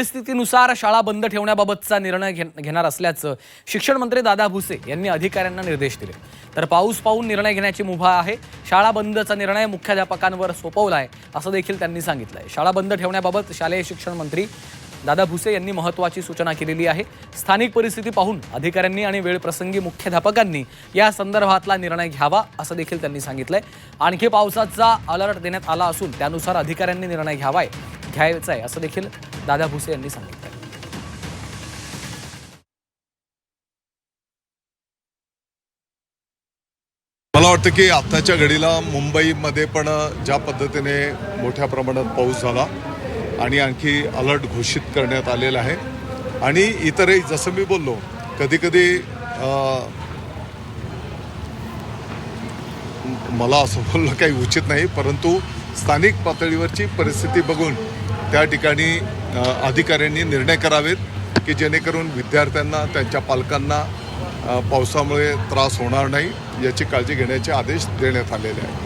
परिस्थितीनुसार शाळा बंद ठेवण्याबाबतचा निर्णय घे- घेणार असल्याचं शिक्षण मंत्री दादा भुसे यांनी अधिकाऱ्यांना निर्देश दिले. तर पाऊस पाहून निर्णय घेण्याची मुभा आहे. शाळा बंदचा निर्णय मुख्याध्यापकांवर सोपवला आहे असं देखील त्यांनी सांगितलं आहे शाळा बंद ठेवण्याबाबत शालेय शिक्षण मंत्री दादा भुसे यांनी महत्त्वाची सूचना केलेली आहे. स्थानिक परिस्थिती पाहून अधिकाऱ्यांनी आणि वेळप्रसंगी मुख्याध्यापकांनी या संदर्भातला निर्णय घ्यावा असं देखील त्यांनी सांगितलंय. आणखी पावसाचा अलर्ट देण्यात आला असून त्यानुसार अधिकाऱ्यांनी निर्णय घ्यावा आहे घ्यायचं आहे असं देखील दादा भुसे यांनी सांगितलं. मला वाटतं की आत्ताच्या घडीला मुंबईमध्ये पण ज्या पद्धतीने मोठ्या प्रमाणात पाऊस झाला आणि आणखी अलर्ट घोषित करण्यात आलेला आहे. आणि इतरही जसं मी बोललो कधीकधी मला असं बोलणं काही उचित नाही परंतु स्थानिक पातळीवरची परिस्थिती बघून त्या ठिकाणी अधिकाऱ्यांनी निर्णय करावेत की जेणेकरून विद्यार्थ्यांना त्यांच्या पालकांना पावसामुळे त्रास होणार नाही याची काळजी घेण्याचे आदेश देण्यात आलेले आहेत.